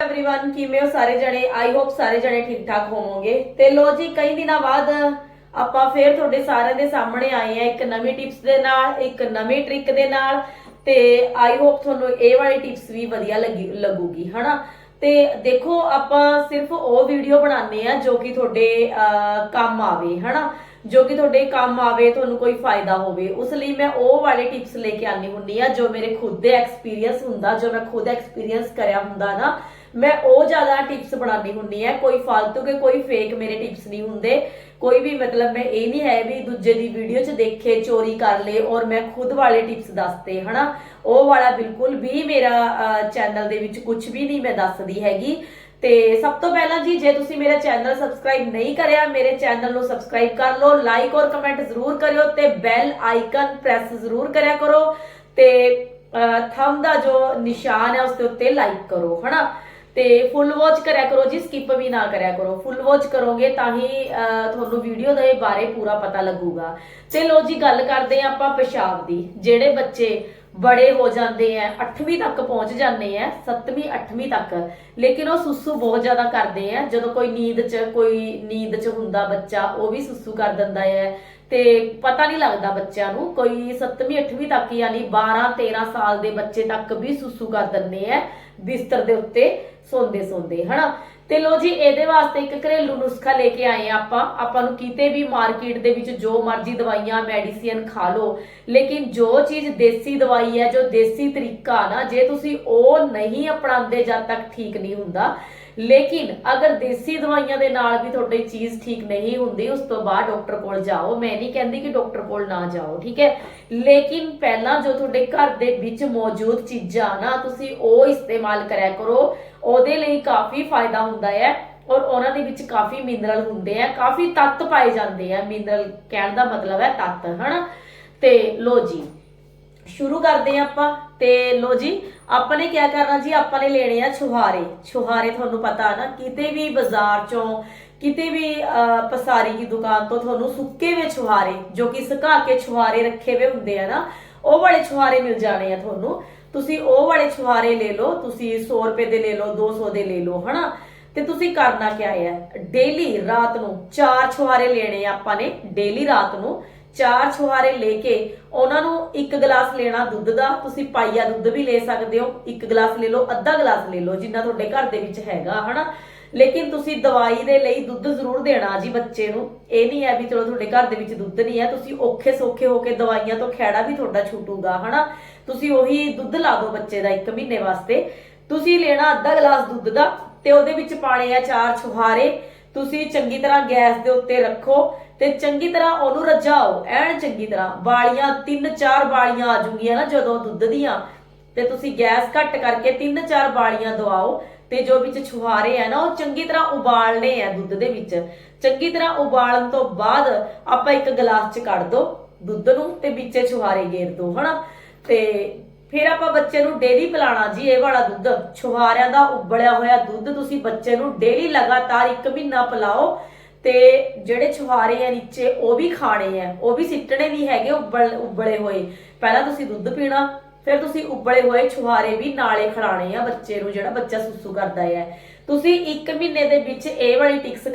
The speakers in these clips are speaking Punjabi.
एवरीवन ਕਿਵੇਂ ਹੋ ਸਾਰੇ ਜਣੇ ਆਈ ਹੋਪ ਸਾਰੇ ਜਣੇ ਠੀਕ ਠਾਕ ਹੋਵੋਗੇ ਤੇ ਲੋ ਜੀ ਕਈ ਦਿਨਾਂ ਬਾਅਦ ਆਪਾਂ ਫੇਰ ਤੁਹਾਡੇ ਸਾਰਿਆਂ ਦੇ ਸਾਹਮਣੇ ਆਏ ਆ ਇੱਕ ਨਵੀਂ ਟਿਪਸ ਦੇ ਨਾਲ ਇੱਕ ਨਵੀਂ ਟ੍ਰਿਕ ਦੇ ਨਾਲ ਤੇ ਆਈ ਹੋਪ ਤੁਹਾਨੂੰ ਇਹ ਵਾਲੀ ਟਿਪਸ ਵੀ ਵਧੀਆ ਲੱਗੀ ਲੱਗੂਗੀ ਹਨਾ ਤੇ ਦੇਖੋ ਆਪਾਂ ਸਿਰਫ ਉਹ ਵੀਡੀਓ ਬਣਾਉਂਦੇ ਆ ਜੋ ਕਿ ਤੁਹਾਡੇ ਅਹ, ਕੰਮ ਆਵੇ ਹਨਾ ਜੋ ਕਿ ਤੁਹਾਡੇ ਕੰਮ ਆਵੇ ਤੁਹਾਨੂੰ ਕੋਈ ਫਾਇਦਾ ਹੋਵੇ ਉਸ ਲਈ ਮੈਂ ਉਹ ਵਾਲੇ ਟਿਪਸ ਲੈ ਕੇ ਆਨੀ ਹੁੰਨੀ ਆ ਜੋ ਮੇਰੇ ਖੁਦ ਦੇ ਐਕਸਪੀਰੀਅੰਸ ਹੁੰਦਾ ਜੋ ਮੈਂ ਖੁਦ ਐਕਸਪੀਰੀਅੰਸ ਕਰਿਆ ਹੁੰਦਾ ਨਾ ਮੈਂ ਉਹ ਜ਼ਿਆਦਾ ਟਿਪਸ ਬਣਾਉਣੀ ਹੁੰਨੀ ਹੈ। ਕੋਈ ਫालतू ਕੇ ਕੋਈ ਫੇਕ ਮੇਰੇ ਟਿਪਸ ਨਹੀਂ ਹੁੰਦੇ। ਕੋਈ ਵੀ ਮਤਲਬ ਮੈਂ ਇਹ ਨਹੀਂ ਹੈ ਵੀ ਦੂਜੇ ਦੀ ਵੀਡੀਓ 'ਚ ਦੇਖੇ, ਚੋਰੀ ਕਰ ਲੇ ਔਰ ਮੈਂ ਖੁਦ ਵਾਲੇ ਟਿਪਸ ਦੱਸਦੇ ਹਨਾ? ਉਹ ਵਾਲਾ ਬਿਲਕੁਲ ਵੀ ਮੇਰਾ ਚੈਨਲ ਦੇ ਵਿੱਚ ਕੁਝ ਵੀ ਨਹੀਂ ਮੈਂ ਦੱਸਦੀ ਹੈਗੀ। ਤੇ ਸਭ ਤੋਂ ਪਹਿਲਾਂ ਜੀ, ਜੇ ਤੁਸੀਂ ਮੇਰਾ ਚੈਨਲ ਸਬਸਕ੍ਰਾਈਬ ਨਹੀਂ ਕਰਿਆ, ਮੇਰੇ ਚੈਨਲ ਨੂੰ ਸਬਸਕ੍ਰਾਈਬ ਕਰ ਲਓ ਲਾਈਕ ਔਰ ਕਮੈਂਟ ਜ਼ਰੂਰ ਕਰਿਓ ਤੇ ਬੈਲ ਆਈਕਨ ਪ੍ਰੈਸ ਜ਼ਰੂਰ ਕਰਿਆ ਕਰੋ ਤੇ ਥੰਬ ਦਾ ਜੋ ਨਿਸ਼ਾਨ ਹੈ, ਉਸ ਦੇ ਉੱਤੇ ਲਾਈਕ ਕਰੋ, ਹਨਾ? ਤੇ ਫੁੱਲ ਵਾਚ ਕਰਿਆ ਕਰੋ, ਜੀ ਸਕਿਪ ਵੀ ਨਾ ਕਰਿਆ ਕਰੋ। ਫੁੱਲ ਵਾਚ ਕਰੋਗੇ ਤਾਂ ਹੀ ਤੁਹਾਨੂੰ ਵੀਡੀਓ ਦੇ ਬਾਰੇ ਪੂਰਾ ਪਤਾ ਲੱਗੂਗਾ। ਤੇ ਜੀ, ਗੱਲ ਕਰਦੇ ਆ ਆਪਾਂ ਪਿਸ਼ਾਬ ਦੀ। ਜਿਹੜੇ ਬੱਚੇ ਬੜੇ ਹੋ ਜਾਂਦੇ ਆ 8ਵੀਂ ਤੱਕ ਪਹੁੰਚ ਜਾਂਦੇ ਆ 7ਵੀਂ 8ਵੀਂ ਤੱਕ। ਲੇਕਿਨ ਉਹ ਸੁਸੂ ਬਹੁਤ ਜ਼ਿਆਦਾ ਕਰਦੇ ਆ। ਜਦੋਂ ਕੋਈ ਨੀਂਦ 'ਚ, ਕੋਈ ਨੀਂਦ 'ਚ ਹੁੰਦਾ ਬੱਚਾ, ਉਹ ਵੀ ਸੁਸੂ ਕਰ ਦਿੰਦਾ ਹੈ ਤੇ ਪਤਾ ਨਹੀਂ ਲੱਗਦਾ ਬੱਚਿਆਂ ਨੂੰ, ਕੋਈ 7ਵੀਂ 8ਵੀਂ ਤੱਕ ਯਾਨੀ 12 13 ਸਾਲ ਦੇ ਬੱਚੇ ਤੱਕ ਵੀ ਸੁਸੂ ਕਰ ਦਿੰਦੇ ਆ, ਬਿਸਤਰ ਦੇ ਉੱਤੇ ਸੌਂਦੇ ਸੌਂਦੇ, ਹਨਾ? ਤੇ ਲੋ ਜੀ, ਇਹਦੇ ਵਾਸਤੇ ਇੱਕ ਘਰੇਲੂ ਨੁਸਖਾ ਲੈ ਕੇ ਆਏ ਆ ਆਪਾਂ। ਆਪਾਂ ਨੂੰ ਕਿਤੇ ਵੀ ਮਾਰਕੀਟ ਦੇ ਵਿੱਚ ਜੋ ਮਰਜ਼ੀ ਦਵਾਈਆਂ, ਮੈਡੀਸਿਨ ਖਾ ਲਓ, ਲੇਕਿਨ ਜੋ ਚੀਜ਼ ਦੇਸੀ ਦਵਾਈ ਹੈ, ਜੋ ਦੇਸੀ ਤਰੀਕਾ ਨਾ, ਜੇ ਤੁਸੀਂ ਉਹ ਨਹੀਂ ਅਪਣਾਉਂਦੇ ਜਦ ਤੱਕ ਠੀਕ ਨਹੀਂ ਹੁੰਦਾ ਲੇਕਿਨ ਅਗਰ ਦੇਸੀ ਦਵਾਈਆਂ ਦੇ ਨਾਲ ਵੀ ਤੁਹਾਡੀ ਚੀਜ਼ ਠੀਕ ਨਹੀਂ ਹੁੰਦੀ, ਉਸ ਤੋਂ ਬਾਅਦ ਡਾਕਟਰ ਕੋਲ ਜਾਓ। ਮੈਂ ਨਹੀਂ ਕਹਿੰਦੀ ਕਿ ਡਾਕਟਰ ਕੋਲ ਨਾ ਜਾਓ, ਠੀਕ ਹੈ? ਲੇਕਿਨ ਪਹਿਲਾਂ ਜੋ ਤੁਹਾਡੇ ਘਰ ਦੇ ਵਿੱਚ ਮੌਜੂਦ ਚੀਜ਼ਾਂ ਨਾ, ਤੁਸੀਂ ਉਹ ਇਸਤੇਮਾਲ ਕਰਿਆ ਕਰੋ। ਉਹਦੇ ਲਈ ਕਾਫੀ ਫਾਇਦਾ ਹੁੰਦਾ ਹੈ ਔਰ ਉਹਨਾਂ ਦੇ ਵਿੱਚ ਕਾਫੀ ਮਿਨਰਲ ਹੁੰਦੇ ਆ, ਕਾਫੀ ਤੱਤ ਪਾਏ ਜਾਂਦੇ ਆ। ਮਿਨਰਲ ਕਹਿਣ ਦਾ ਮਤਲਬ ਹੈ ਤੱਤ, ਹਨਾ? ਤੇ ਲੋ ਜੀ ਸ਼ੁਰੂ ਕਰਦੇ ਹਾਂ ਆਪਾਂ, ਤੇ ਲੋ ਜੀ, ਆਪਾਂ ਨੇ ਕੀ ਕਰਨਾ ਜੀ? ਆਪਾਂ ਨੇ ਲੈਣੇ ਆ ਛੁਹਾਰੇ। ਛੁਹਾਰੇ ਤੁਹਾਨੂੰ ਪਤਾ ਨਾ, ਕਿਤੇ ਵੀ ਬਾਜ਼ਾਰ ਚੋਂ, ਕਿਤੇ ਵੀ ਪਸਾਰੀ ਦੀ ਦੁਕਾਨ ਤੋਂ ਤੁਹਾਨੂੰ ਸੁੱਕੇ ਵੇ ਛੁਹਾਰੇ, ਜੋ ਕਿ ਸੁਕਾ ਕੇ ਛੁਹਾਰੇ ਰੱਖੇ ਵੇ ਹੁੰਦੇ ਆ ਨਾ, ਉਹ ਵਾਲੇ ਛੁਹਾਰੇ ਮਿਲ ਜਾਣੇ ਆ ਤੁਹਾਨੂੰ। ਤੁਸੀਂ ਉਹ ਵਾਲੇ ਛੁਹਾਰੇ ਲੈ ਲਓ, ਤੁਸੀਂ 100 ਰੁਪਏ ਦੇ ਲੈ ਲਓ 200 ਦੇ ਲੈ ਲਓ, ਹਨਾ? ਤੇ ਤੁਸੀਂ ਕਰਨਾ ਕੀ ਹੈ ਡੇਲੀ ਰਾਤ ਨੂੰ ਚਾਰ ਛੁਹਾਰੇ ਲੈਣੇ ਆ ਆਪਾਂ ਨੇ ਡੇਲੀ ਰਾਤ ਨੂੰ। ਚਾਰ ਛੁਹਾਰੇ ਲੈ ਕੇ ਉਹਨਾਂ ਨੂੰ ਇੱਕ ਗਲਾਸ ਲੈਣਾ ਦੁੱਧ ਦਾ, ਤੁਸੀਂ ਪਾਈਆ ਦੁੱਧ ਵੀ ਲੈ ਸਕਦੇ ਹੋ, ਇੱਕ ਗਲਾਸ ਲੈ ਲਓ, ਅੱਧਾ ਗਲਾਸ ਲੈ ਲਓ, ਜਿੰਨਾ ਤੁਹਾਡੇ ਘਰ ਦੇ ਵਿੱਚ ਹੈਗਾ, ਹਨਾ? ਲੇਕਿਨ ਤੁਸੀਂ ਦਵਾਈ ਦੇ ਲਈ ਦੁੱਧ ਜ਼ਰੂਰ ਦੇਣਾ ਜੀ ਬੱਚੇ ਨੂੰ। ਇਹ ਨਹੀਂ ਹੈ ਵੀ ਚਲੋ ਤੁਹਾਡੇ ਘਰ ਦੇ ਵਿੱਚ ਦੁੱਧ ਨਹੀਂ ਹੈ, ਤੁਸੀਂ ਔਖੇ ਸੌਖੇ ਹੋ ਕੇ ਦਵਾਈਆਂ ਤੋਂ ਖੈੜਾ ਵੀ ਤੁਹਾਡਾ ਛੁੱਟੂਗਾ, ਹਨਾ? ਤੁਸੀਂ ਉਹੀ ਦੁੱਧ ਲਾ ਦਿਓ ਬੱਚੇ ਦਾ 1 ਮਹੀਨੇ ਵਾਸਤੇ। ਤੁਸੀਂ ਲੈਣਾ ਅੱਧਾ ਗਲਾਸ ਦੁੱਧ ਦਾ ਤੇ ਉਹਦੇ ਵਿੱਚ ਪਾਣੇ ਆ ਚਾਰ ਛੁਹਾਰੇ। ਤੁਸੀਂ ਚੰਗੀ ਤਰ੍ਹਾਂ ਗੈਸ ਦੇ ਉੱਤੇ ਰੱਖੋ ਤੇ ਚੰਗੀ ਤਰ੍ਹਾਂ ਉਹਨੂੰ ਰਜਾਓ, ਐਨ ਚੰਗੀ ਤਰ੍ਹਾਂ। ਬਾਲੀਆਂ ਤਿੰਨ ਚਾਰ ਬਾਲੀਆਂ ਆ ਜੂਗੀਆਂ ਨਾ ਜਦੋਂ ਦੁੱਧ ਦੀਆਂ। ਤੇ ਤੁਸੀਂ ਗੈਸ ਘੱਟ ਕਰਕੇ ਤਿੰਨ ਚਾਰ ਬਾਲੀਆਂ ਦਵਾਓ ਤੇ ਜੋ ਵਿੱਚ ਛੁਹਾਰੇ ਆ ਨਾ, ਉਹ ਚੰਗੀ ਤਰ੍ਹਾਂ ਉਬਾਲਣੇ ਆ ਦੁੱਧ ਦੇ ਵਿੱਚ। ਚੰਗੀ ਤਰ੍ਹਾਂ ਉਬਾਲਣ ਤੋਂ ਬਾਅਦ ਆਪਾਂ ਇੱਕ ਗਲਾਸ ਚ ਕੱਢ ਦੋ ਦੁੱਧ ਨੂੰ ਤੇ ਵਿੱਚੇ ਛੁਹਾਰੇ ਗੇਰ ਦੋ, ਹਨਾ? ਤੇ ਫਿਰ ਆਪਾਂ ਬੱਚੇ ਨੂੰ ਡੇਲੀ ਪਿਲਾਣਾ ਜੀ ਇਹ ਵਾਲਾ ਦੁੱਧ। ਛੁਹਾਰਿਆਂ ਦਾ ਉਬਲਿਆ ਹੋਇਆ ਦੁੱਧ ਤੁਸੀਂ ਬੱਚੇ ਨੂੰ ਡੇਲੀ ਲਗਾਤਾਰ 1 ਮਹੀਨਾ ਪਿਲਾਓ ਤੇ ਜਿਹੜੇ ਛੁਹਾਰੇ ਆ ਨੀਚੇ ਉਹ ਵੀ ਖਾਣੇ ਆ, ਉਹ ਵੀ ਸਿੱਟਣੇ ਨਹੀਂ ਹੈਗੇ ਉਬਲ ਉਬਲੇ ਹੋਏ। ਪਹਿਲਾਂ ਤੁਸੀਂ ਦੁੱਧ ਪੀਣਾ ਫਿਰ ਤੁਸੀਂ ਉਬਲੇ ਹੋਏ ਛੁਹਾਰੇ ਵੀ ਨਾਲੇ ਖਿਲਾਣੇ ਆ ਬੱਚੇ ਨੂੰ ਜਿਹੜਾ ਬੱਚਾ ਸੁਸੂ ਕਰਦਾ ਹੈ ਤੁਸੀਂ 1 ਮਹੀਨੇ ਦੇ ਵਿੱਚ ਇਹ ਵਾਲੀ ਟਿਕਸ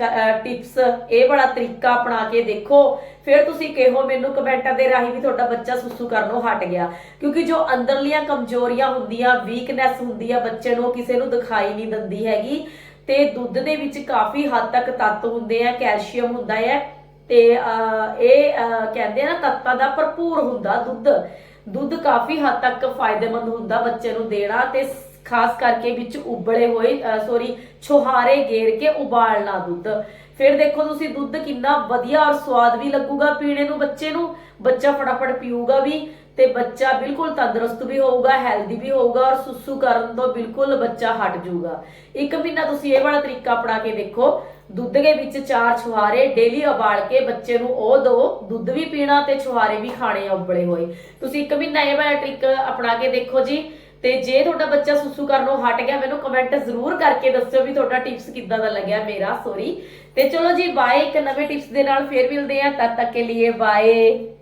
ਟਿਪਸ ਇਹ ਵਾਲਾ ਤਰੀਕਾ ਅਪਣਾ ਕੇ ਦੇਖੋ। ਫਿਰ ਤੁਸੀਂ ਕਹੋ ਮੈਨੂੰ ਕਮੈਂਟਾਂ ਦੇ ਰਾਹੀਂ ਵੀ ਤੁਹਾਡਾ ਬੱਚਾ ਸੁਸੂ ਕਰਨੋਂ ਹਟ ਗਿਆ। ਕਿਉਂਕਿ ਜੋ ਅੰਦਰਲੀਆਂ ਕਮਜ਼ੋਰੀਆਂ ਹੁੰਦੀਆਂ ਵੀਕਨੈਸ ਹੁੰਦੀ ਆ ਬੱਚੇ ਨੂੰ ਕਿਸੇ ਨੂੰ ਦਿਖਾਈ ਨਹੀਂ ਦਿੰਦੀ ਹੈਗੀ। ਤੇ ਦੁੱਧ ਦੇ ਵਿੱਚ ਕਾਫੀ ਹੱਦ ਤੱਕ ਤੱਤ ਹੁੰਦੇ ਆ ਕੈਲਸ਼ੀਅਮ ਹੁੰਦਾ ਹੈ ਤੇ ਅਹ, ਇਹ ਅਹ, ਕਹਿੰਦੇ ਆ ਨਾ ਤੱਤਾਂ ਦਾ ਭਰਪੂਰ ਹੁੰਦਾ ਦੁੱਧ। ਦੁੱਧ ਕਾਫੀ ਹੱਦ ਤੱਕ ਫਾਇਦੇਮੰਦ ਹੁੰਦਾ ਬੱਚੇ ਨੂੰ ਦੇਣਾ ਤੇ ਖਾਸ ਕਰਕੇ ਵਿੱਚ ਉਬਲੇ ਹੋਏ ਸੌਰੀ ਛੁਹਾਰੇ ਗੇਰ ਕੇ ਉਬਾਲਣਾ ਦੁੱਧ। ਫਿਰ ਦੇਖੋ ਤੁਸੀਂ ਦੁੱਧ ਕਿੰਨਾ ਵਧੀਆ ਔਰ ਸਵਾਦ ਵੀ ਲੱਗੂਗਾ ਪੀਣੇ ਨੂੰ, ਬੱਚੇ ਨੂੰ। ਬੱਚਾ ਫਟਾਫਟ ਪੀਊਗਾ ਵੀ। ਤੇ ਬੱਚਾ ਬਿਲਕੁਲ ਤੰਦਰੁਸਤ ਵੀ ਹੋਊਗਾ ਹੈਲਦੀ ਵੀ ਹੋਊਗਾ ਔਰ ਸੁਸੂ ਕਰਨ ਤੋਂ ਬਿਲਕੁਲ ਬੱਚਾ ਹਟ ਜਾਊਗਾ। ਇੱਕ ਮਹੀਨਾ ਤੁਸੀਂ ਇਹ ਵਾਲਾ ਤਰੀਕਾ ਅਪਣਾ ਕੇ ਦੇਖੋ। ਦੁੱਧ ਦੇ ਵਿੱਚ ਚਾਰ ਛੁਹਾਰੇ ਡੇਲੀ ਉਬਾਲ ਕੇ ਬੱਚੇ ਨੂੰ ਉਹ ਦੋ, ਦੁੱਧ ਵੀ ਪੀਣਾ ਤੇ ਛੁਹਾਰੇ ਵੀ ਖਾਣੇ ਉਬਲੇ ਹੋਏ। ਤੁਸੀਂ ਇੱਕ ਮਹੀਨਾ ਇਹ ਵਾਲਾ ਟ੍ਰਿਕ ਅਪਣਾ ਕੇ ਦੇਖੋ ਜੀ। ਤੇ ਜੇ ਤੁਹਾਡਾ ਬੱਚਾ ਸੁਸੂ ਕਰਨੋਂ ਹਟ ਗਿਆ, ਮੈਨੂੰ ਕਮੈਂਟ ਜ਼ਰੂਰ ਕਰਕੇ ਦੱਸਿਓ ਵੀ ਤੁਹਾਡਾ ਟਿਪਸ ਕਿੱਦਾਂ ਦਾ ਲੱਗਿਆ ਮੇਰਾ ਸੋਰੀ ਤੇ ਚਲੋ ਜੀ ਬਾਏ ਇੱਕ ਨਵੇਂ ਟਿਪਸ ਦੇ ਨਾਲ ਫੇਰ ਮਿਲਦੇ ਆ। ਤਦ ਤੱਕ ਕੇ ਲਈ ਬਾਏ